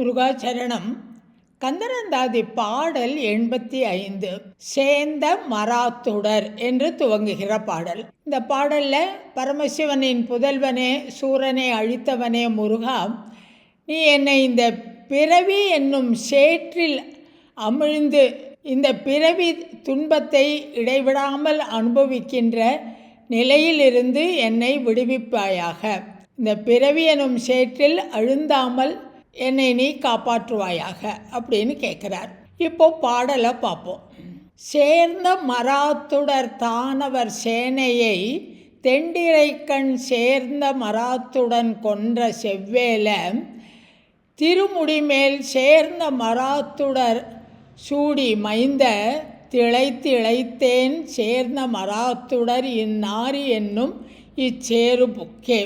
முருகாச்சரணம். கந்தனந்தாதி பாடல் எண்பத்தி ஐந்து. சேந்த மராத்துடர் என்று துவங்குகிற பாடல். இந்த பாடல்ல பரமசிவனின் புதல்வனே சூரனை அழித்தவனே முருகா நீ என்னை இந்த பிறவி என்னும் சேற்றில் அமிழ்ந்து இந்த பிறவி துன்பத்தை இடைவிடாமல் அனுபவிக்கின்ற நிலையிலிருந்து என்னை விடுவிப்பாயாக. இந்த பிறவி எனும் சேற்றில் அழுந்தாமல் என்னை நீ காப்பாற்றுவாயாக அப்படின்னு கேட்குறார் இப்போ பாடலை பார்ப்போம் சேர்ந்த மராத்துடர் தானவர் சேனையை தெண்டிரைக்கண் சேர்ந்த மராத்துடன் கொன்ற செவ்வேல திருமுடிமேல் சேர்ந்த மராத்துடர் சூடி மைந்த திளைத்திளைத்தேன் சேர்ந்த மராத்துடர் இந்நாரி என்னும் இச்சேரு புக்கே.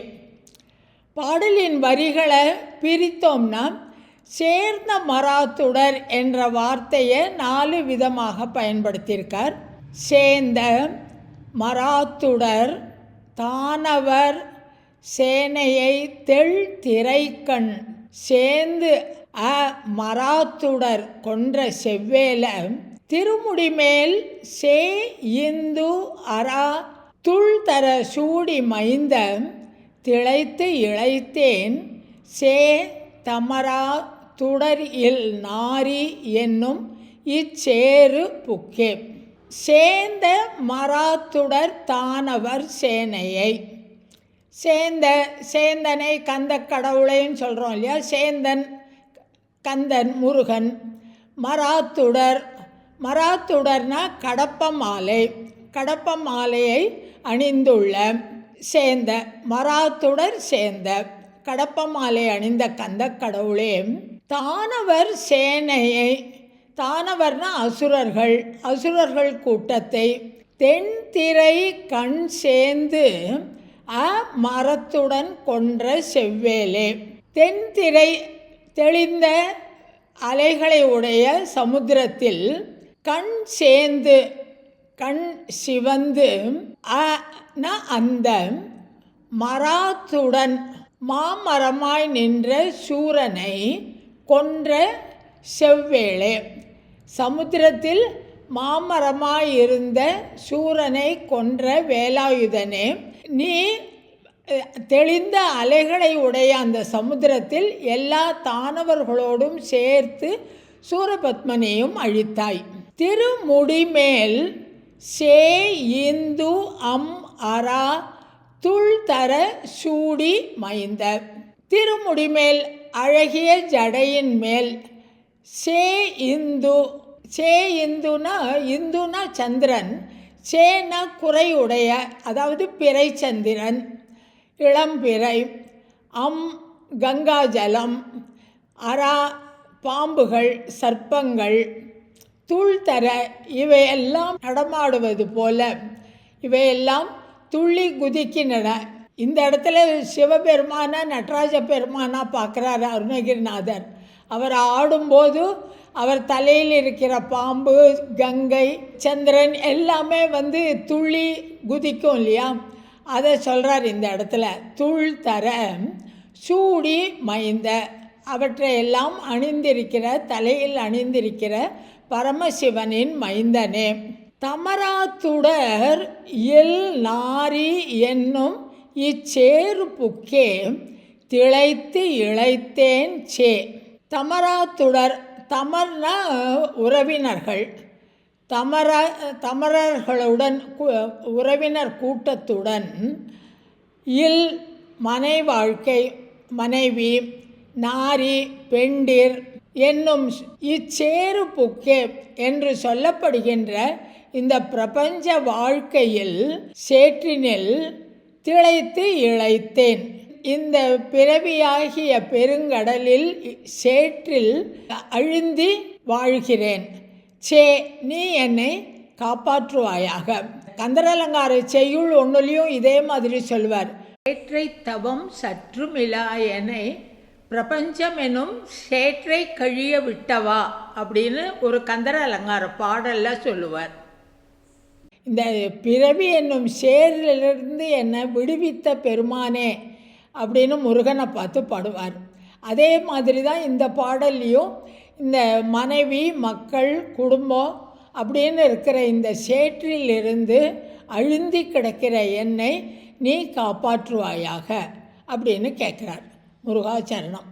பாடலின் வரிகளை பிரித்தோம்னா சேர்ந்த மராத்துடர் என்ற வார்த்தையை நாலு விதமாக பயன்படுத்தியிருக்கார். சேர்ந்த மராத்துடர் தானவர் சேனையை தெள் திரைக்கண் சேர்ந்து அ மராத்துடர் கொன்ற செவ்வேல திருமுடிமேல் சே இந்து அரா துள் தர சூடி மைந்த திளைத்து இழைத்தேன் சே தமரா துடர் இல் நாரி என்னும் இச்சேரு புக்கே. சேந்த மராத்துடர் தானவர் சேனையை. சேந்த சேந்தனை கந்த கடவுளைன்னு சொல்கிறோம் இல்லையா? சேந்தன் கந்தன் முருகன். மராத்துடர் மராத்துடர்னா கடப்ப மாலை. கடப்ப மாலையை அணிந்துள்ள சேர்ந்த மராத்துடர் சேர்ந்த கடப்ப மாலை அணிந்த கந்த கடவுளே தானவர் சேனையை தானவர்னா அசுரர்கள் அசுரர்கள் கூட்டத்தை தென்திரை கண் சேர்ந்து அ மரத்துடன் கொன்ற செவ்வேலே. தென்திரை தெளிந்த அலைகளை உடைய சமுத்திரத்தில் கண் சேர்ந்து கண் சிவந்து அ அந்த மராத்துடன் மாமரமாய் நின்ற சூரனை கொன்ற செவ்வேளே. சமுத்திரத்தில் மாமரமாய் இருந்த சூரனை கொன்ற வேலாயுதனே நீ தெளிந்த அலைகளை உடைய அந்த சமுத்திரத்தில் எல்லா தானவர்களோடும் சேர்த்து சூரபத்மனையும் அழித்தாய். திருமுடிமேல் சே இந்து அம் அரா துள் தர சூடி மைந்த திருமுடிமேல் அழகிய ஜடையின் மேல் சே இந்து சே இந்துனா இந்துனா சந்திரன் சேனா குறையுடைய அதாவது பிறை சந்திரன் இளம்பிறை அம் கங்காஜலம் அரா பாம்புகள் சர்ப்பங்கள் தூள்தர இவையெல்லாம் நடமாடுவது போல இவையெல்லாம் துள்ளி குதிக்கின்றன. இந்த இடத்துல சிவபெருமானா நடராஜ பெருமானா பார்க்குறாரு அருணகிரிநாதர். அவர் ஆடும்போது அவர் தலையில் இருக்கிற பாம்பு கங்கை சந்திரன் எல்லாமே வந்து துள்ளி குதிக்கும் இல்லையா? அதை சொல்கிறார் இந்த இடத்துல. துள் தர சூடி மைந்த அவற்றையெல்லாம் அணிந்திருக்கிற தலையில் அணிந்திருக்கிற பரமசிவனின் மைந்தனே. தமராத்துடர் இல் நாரி என்னும் இச்சேருப்புக்கே திளைத்து இழைத்தேன் சே. தமராத்துடர் தமர்னா உறவினர்கள் தமர தமரர்களுடன் உறவினர் கூட்டத்துடன் இல் மனை வாழ்க்கை மனைவி நாரி பெண்டிர் என்னும் இச்சேறு புக்கே என்று சொல்லப்படுகின்ற இந்த பிரபஞ்ச வாழ்க்கையில் சேற்றினில் திளைத்து இழைத்தேன். இந்த பிறவியாகிய பெருங்கடலில் சேற்றில் அழுந்தி வாழ்கிறேன். சே நீ என்னை காப்பாற்றுவாயாக. கந்தரலங்கார செய்யுள் ஒன்றுலையும் இதே மாதிரி சொல்வார். சேற்றை தவம் சற்றுமிலாயனை பிரபஞ்சம் எனும் சேற்றை கழிய விட்டவா? அப்படின்னு ஒரு கந்தர அலங்கார பாடலில் சொல்லுவார். இந்த பிறவி என்னும் சேரிலிருந்து என்னை விடுவித்த பெருமானே அப்படின்னு முருகனை பார்த்து பாடுவார். அதே மாதிரி தான் இந்த பாடல்லையும் இந்த மனைவி மக்கள் குடும்பம் அப்படின்னு இருக்கிற இந்த சேற்றிலிருந்து அழுந்தி கிடக்கிற என்னை நீ காப்பாற்றுவாயாக அப்படின்னு கேட்குறார். முருகாச்சரணம்